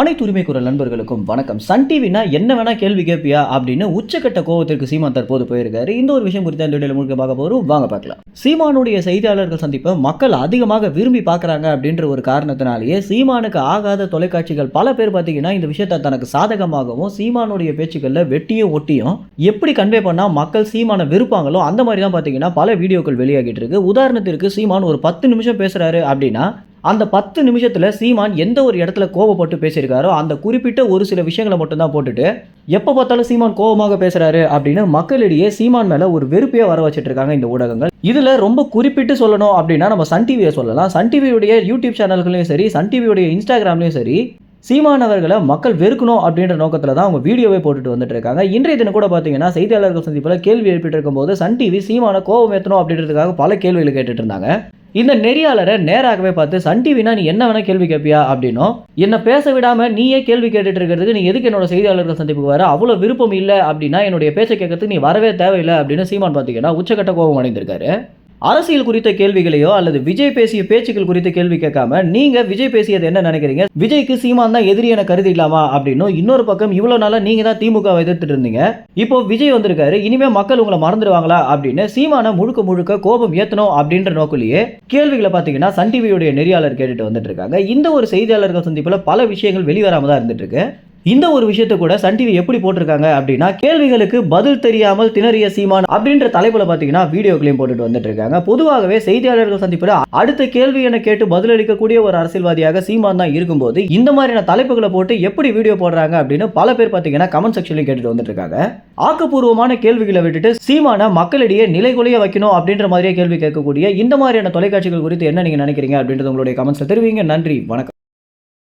அனைத்து உரிமை குரல் நண்பர்களுக்கும் வணக்கம். சன் டிவினா என்ன வேணா கேள்வி கேட்பியா அப்படின்னு உச்சக்கட்ட கோவத்திற்கு சீமான் தற்போது போயிருக்காரு. இந்த ஒரு விஷயம் குறித்து அந்த வீடியோல முழுக்க பார்க்க போறோம். வாங்க பார்க்கலாம். சீமானுடைய செய்தியாளர்கள் சந்திப்பை மக்கள் அதிகமாக விரும்பி பார்க்குறாங்க அப்படின்ற ஒரு காரணத்தினாலேயே சீமானுக்கு ஆகாத தொலைக்காட்சிகள் பல பேர் பார்த்தீங்கன்னா இந்த விஷயத்தை தனக்கு சாதகமாகவும் சீமானுடைய பேச்சுக்களில் வெட்டியும் ஒட்டியும் எப்படி கன்வே பண்ணால் மக்கள் சீமானை விருப்பாங்களோ அந்த மாதிரி தான் பார்த்தீங்கன்னா பல வீடியோக்கள் வெளியாகிட்டு இருக்கு. உதாரணத்திற்கு சீமான் ஒரு பத்து நிமிஷம் பேசுறாரு அப்படின்னா அந்த பத்து நிமிஷத்தில் சீமான் எந்த ஒரு இடத்துல கோவப்பட்டு பேசியிருக்காரோ அந்த குறிப்பிட்ட ஒரு சில விஷயங்களை மட்டும்தான் போட்டுட்டு எப்போ பார்த்தாலும் சீமான் கோபமாக பேசுகிறாரு அப்படின்னு மக்களிடையே சீமான் மேலே ஒரு வெறுப்பையே வர வச்சுட்ருக்காங்க இருக்காங்க இந்த ஊடகங்கள். இதில் ரொம்ப குறிப்பிட்டு சொல்லணும் அப்படின்னா நம்ம சன் டிவியை சொல்லலாம். சன் டிவியுடைய யூடியூப் சேனல்களையும் சரி சன் டிவியுடைய இன்ஸ்டாகிராம்லையும் சரி சீமான் அவர்களை மக்கள் வெறுக்கணும் அப்படின்ற நோக்கத்தில் தான் அவங்க வீடியோவே போட்டுட்டு வந்துட்டு இருக்காங்க. இன்றைய தினம் கூட பார்த்தீங்கன்னா செய்தியாளர்கள் சந்திப்பில் கேள்வி எழுப்பிட்டு இருக்கும்போது சன் டிவி சீமான கோபம் ஏற்றணும் அப்படின்றதுக்காக பல கேள்விகள் கேட்டுட்டு இருந்தாங்க. இந்த நெறியாளரை நேராகவே பார்த்து சன் டிவினா நீ என்ன வேணா கேள்வி கேட்பியா அப்படின்னும் என்ன பேச விடாம நீயே கேள்வி கேட்டுட்டு இருக்கிறதுக்கு நீ எதுக்கு என்னோட செய்தியாளர்கள் சந்திப்புக்கு வர? அவ்வளோ விருப்பம் இல்லை. அப்படின்னா என்னுடைய பேச்சை கேட்கறதுக்கு நீ வரவே தேவையில்லை. அப்படின்னு சீமான் பார்த்தீங்கன்னா உச்சக்கட்ட கோபம் அடைந்திருக்காரு. அரசியல் குறித்த கேள்விகளையோ அல்லது விஜய் பேசிய பேச்சுக்கள் குறித்த கேள்வி கேட்காம நீங்க விஜய் பேசியது என்ன நினைக்கிறீங்க? விஜய்க்கு சீமான் தான் எதிரி என கருதிடலாமா அப்படின்னும் இன்னொரு பக்கம் இவ்வளவு நாளா நீங்க தான் திமுக எதிர்த்துட்டு இருந்தீங்க. இப்போ விஜய் வந்திருக்காரு இனிமே மக்கள் உங்களை மறந்துடுவாங்களா அப்படின்னு சீமான முழுக்க முழுக்க கோபம் ஏத்தணும் அப்படின்ற நோக்கிலேயே கேள்விகளை பார்த்தீங்கன்னா சன் டிவியுடைய நெறியாளர் கேட்டுட்டு வந்துட்டு இருக்காங்க. இந்த ஒரு செய்தியாளர்கள் சந்திப்புல பல விஷயங்கள் வெளிவராம தான் இருந்துட்டு இருக்கு. இந்த ஒரு விஷயத்தை கூட சன் டிவி எப்படி போட்டிருக்காங்க அப்படின்னா கேள்விகளுக்கு பதில் தெரியாமல் திணறிய சீமான் அப்படின்ற தலைப்புல பார்த்தீங்கன்னா வீடியோக்களையும் போட்டுட்டு வந்துட்டு இருக்காங்க பொதுவாகவே செய்தியாளர்கள் சந்திப்பில் அடுத்த கேள்வி என கேட்டு பதிலளிக்கக்கூடிய ஒரு அரசியல்வாதியாக சீமான் தான் இருக்கும்போது இந்த மாதிரியான தலைப்புகளை போட்டு எப்படி வீடியோ போடுறாங்க அப்படின்னு பல பேர் பார்த்தீங்கன்னா கமெண்ட் செக்ஷன்லையும் கேட்டுட்டு வந்துட்டு இருக்காங்க ஆக்கப்பூர்வமான கேள்விகளை விட்டுட்டு சீமான மக்களிடையே நிலைகுலைய வைக்கணும் அப்படின்ற மாதிரியே கேள்வி கேட்கக்கூடிய இந்த மாதிரியான தொலைக்காட்சிகள் குறித்து என்ன நீங்க நினைக்கிறீங்க அப்படின்றது உங்களுடைய கமெண்ட்ஸ் தெரிவிங்க. நன்றி வணக்கம்.